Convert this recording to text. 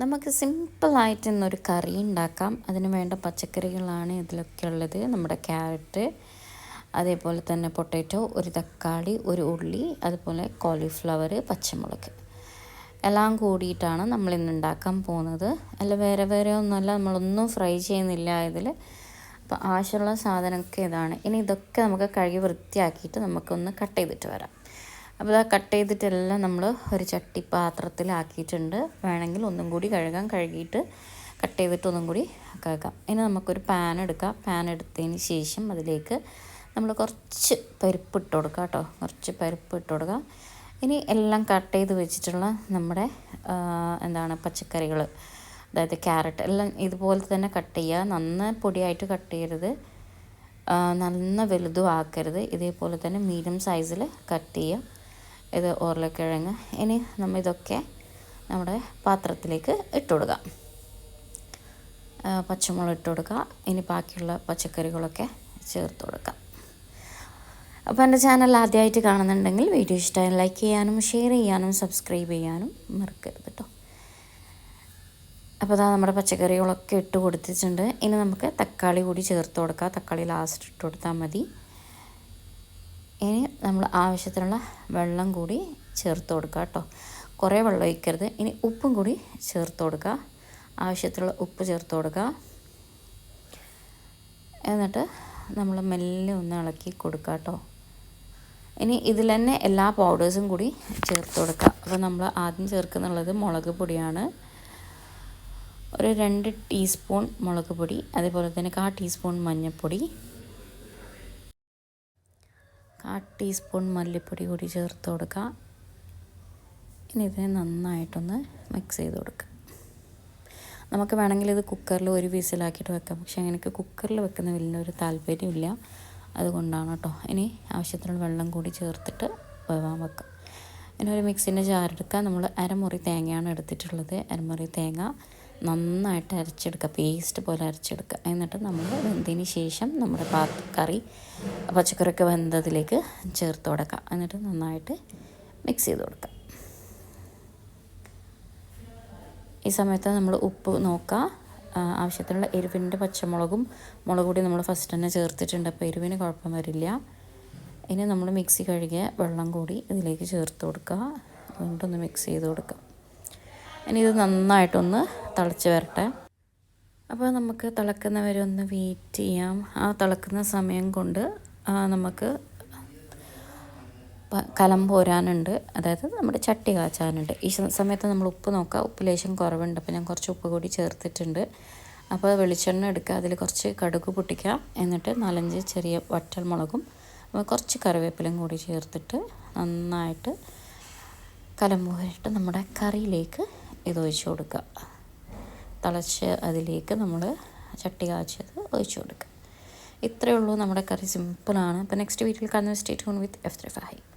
നമുക്ക് സിമ്പിളായിട്ട് ഇന്നൊരു കറി ഉണ്ടാക്കാം. അതിന് വേണ്ട പച്ചക്കറികളാണ് ഇതിലൊക്കെ ഉള്ളത് നമ്മുടെ ക്യാരറ്റ് അതേപോലെ തന്നെ പൊട്ടാറ്റോ ഒരു തക്കാളി ഒരു ഉള്ളി അതുപോലെ കോളിഫ്ലവർ പച്ചമുളക്. എല്ലാം കൂടിയിട്ടാണ് നമ്മൾ ഇന്ന് ഉണ്ടാക്കാൻ പോകുന്നത്. അല്ല വേറെ വേറെ ഒന്നുമല്ല. നമ്മളൊന്നും ഫ്രൈ ചെയ്യുന്നില്ല ഇതിൽ. അപ്പോൾ ആവശ്യമുള്ള സാധനമൊക്കെ ഇതാണ്. ഇനി ഇതൊക്കെ നമുക്ക് കഴുകി വൃത്തിയാക്കിയിട്ട് നമുക്കൊന്ന് കട്ട് ചെയ്തിട്ട് വരാം. അപ്പോൾ അത് കട്ട് ചെയ്തിട്ടെല്ലാം നമ്മൾ ഒരു ചട്ടി പാത്രത്തിലാക്കിയിട്ടുണ്ട് വേണമെങ്കിൽ ഒന്നും കൂടി കഴുകാം. കഴുകിയിട്ട് കട്ട് ചെയ്തിട്ട് ഒന്നും കൂടി കഴുകാം. ഇനി നമുക്കൊരു പാൻ എടുക്കാം. പാൻ എടുത്തതിന് ശേഷം അതിലേക്ക് നമ്മൾ കുറച്ച് പരിപ്പ് ഇട്ട് കൊടുക്കുക കേട്ടോ. കുറച്ച് പരിപ്പ് ഇട്ട് കൊടുക്കുക ഇനി എല്ലാം കട്ട് ചെയ്ത് വെച്ചിട്ടുള്ള നമ്മുടെ എന്താണ് പച്ചക്കറികൾ അതായത് ക്യാരറ്റ് എല്ലാം ഇതുപോലെ തന്നെ കട്ട് ചെയ്യുക. നന്ന പൊടിയായിട്ട് കട്ട് ചെയ്യരുത്. നല്ല വലുതും ആക്കരുത്. ഇതേപോലെ തന്നെ മീഡിയം സൈസിൽ കട്ട് ചെയ്യുക. ഇത് ഉരുളക്കിഴങ്ങ് ഇനി നമ്മൾ ഇതൊക്കെ നമ്മുടെ പാത്രത്തിലേക്ക് ഇട്ട് കൊടുക്കാം. പച്ചമുളക് ഇട്ട് കൊടുക്കുക. ഇനി ബാക്കിയുള്ള പച്ചക്കറികളൊക്കെ ചേർത്ത് കൊടുക്കാം. അപ്പോൾ എന്റെ ചാനൽ ആദ്യമായിട്ട് കാണുന്നുണ്ടെങ്കിൽ വീഡിയോ ഇഷ്ടമായി ലൈക്ക് ചെയ്യാനും ഷെയർ ചെയ്യാനും സബ്സ്ക്രൈബ് ചെയ്യാനും മറക്കരുത് കേട്ടോ. അപ്പോൾ അതാ നമ്മുടെ പച്ചക്കറികളൊക്കെ ഇട്ട് കൊടുത്തിട്ടുണ്ട്. ഇനി നമുക്ക് തക്കാളി കൂടി ചേർത്ത് കൊടുക്കാം. തക്കാളി ലാസ്റ്റ് ഇട്ട് കൊടുത്താൽ മതി. ഇനി നമ്മൾ ആവശ്യത്തിനുള്ള വെള്ളം കൂടി ചേർത്ത് കൊടുക്കുക കേട്ടോ. കുറേ വെള്ളം ഒഴിക്കരുത്. ഇനി ഉപ്പും കൂടി ചേർത്ത് കൊടുക്കുക. ആവശ്യത്തിലുള്ള ഉപ്പ് ചേർത്ത് കൊടുക്കുക. എന്നിട്ട് നമ്മൾ മെല്ലെ ഒന്ന് ഇളക്കി കൊടുക്കുക കേട്ടോ. ഇനി ഇതിൽ തന്നെ എല്ലാ പൗഡേഴ്സും കൂടി ചേർത്ത് കൊടുക്കുക. അപ്പോൾ നമ്മൾ ആദ്യം ചേർക്കുന്നുള്ളത് മുളക് പൊടിയാണ്. ഒരു രണ്ട് ടീസ്പൂൺ മുളക് പൊടി അതേപോലെ തന്നെ കാ ടീസ്പൂൺ മഞ്ഞൾപ്പൊടി കാ ടീസ്പൂൺ മല്ലിപ്പൊടി കൂടി ചേർത്ത് കൊടുക്കുക. ഇനി ഇതിനെ നന്നായിട്ടൊന്ന് മിക്സ് ചെയ്ത് കൊടുക്കുക. നമുക്ക് വേണമെങ്കിൽ ഇത് കുക്കറിൽ ഒരു വിസിലാക്കിയിട്ട് വെക്കാം. പക്ഷേ എനിക്ക് കുക്കറിൽ വെക്കുന്ന വലിയൊരു താല്പര്യമില്ല. അതുകൊണ്ടാണ് കേട്ടോ ഇനി ആവശ്യത്തിനുള്ള വെള്ളം കൂടി ചേർത്തിട്ട് വേവാൻ വെക്കാം. ഇനി ഒരു മിക്സിന്റെ ജാറെടുക്കുക നമ്മൾ അരമുറി തേങ്ങയാണ് എടുത്തിട്ടുള്ളത്. അരമുറി തേങ്ങ. നന്നായിട്ട് അരച്ചെടുക്കുക പേസ്റ്റ് പോലെ അരച്ചെടുക്കുക. എന്നിട്ട് നമ്മൾ വെന്തതിന് ശേഷം നമ്മുടെ പാത്ത് കറി പച്ചക്കറിയൊക്കെ വെന്തതിലേക്ക് ചേർത്ത് കൊടുക്കുക. എന്നിട്ട് നന്നായിട്ട് മിക്സ് ചെയ്ത് കൊടുക്കുക. ഈ സമയത്ത് നമ്മൾ ഉപ്പ് നോക്കുക. ആവശ്യത്തിനുള്ള എരിവിന്റെ പച്ചമുളകും മുളക് കൂടി നമ്മൾ ഫസ്റ്റ് തന്നെ ചേർത്തിട്ടുണ്ട്. അപ്പോൾ എരിവിന് കുഴപ്പം വരില്ല. ഇനി നമ്മൾ മിക്സി കഴുകിയ വെള്ളം കൂടി ഇതിലേക്ക് ചേർത്ത് കൊടുക്കുക. അതുകൊണ്ടൊന്ന് മിക്സ് ചെയ്ത് കൊടുക്കുക. ഇനി ഇത് നന്നായിട്ടൊന്ന് തിളച്ച് വരട്ടെ. അപ്പോൾ നമുക്ക് തിളക്കുന്നവരെ ഒന്ന് വെയിറ്റ് ചെയ്യാം. ആ തിളക്കുന്ന സമയം കൊണ്ട് നമുക്ക് കലം പോരാനുണ്ട്. അതായത് നമ്മുടെ ചട്ടി കാച്ചാനുണ്ട്. ഈ സമയത്ത് നമ്മൾ ഉപ്പ് നോക്കുക ഉപ്പ് ലേശം കുറവുണ്ട്. അപ്പോൾ ഞാൻ കുറച്ച് ഉപ്പ് കൂടി ചേർത്തിട്ടുണ്ട്. അപ്പോൾ വെളിച്ചെണ്ണ എടുക്കുക. അതിൽ കുറച്ച് കടുക് പൊട്ടിക്കാം. എന്നിട്ട് നാലഞ്ച് ചെറിയ വറ്റൽ മുളകും കുറച്ച് കറിവേപ്പിലും കൂടി ചേർത്തിട്ട് നന്നായിട്ട് കലം പോയിട്ട് നമ്മുടെ കറിയിലേക്ക് ഇത് ഒഴിച്ചു കൊടുക്കുക. തിളച്ച് അതിലേക്ക് നമ്മൾ ചട്ടി കാച്ചത് ഒഴിച്ചു കൊടുക്കുക. ഇത്രയേ ഉള്ളൂ നമ്മുടെ കറി സിമ്പിളാണ്. അപ്പോൾ നെക്സ്റ്റ് വീട്ടിൽ state horn with F three five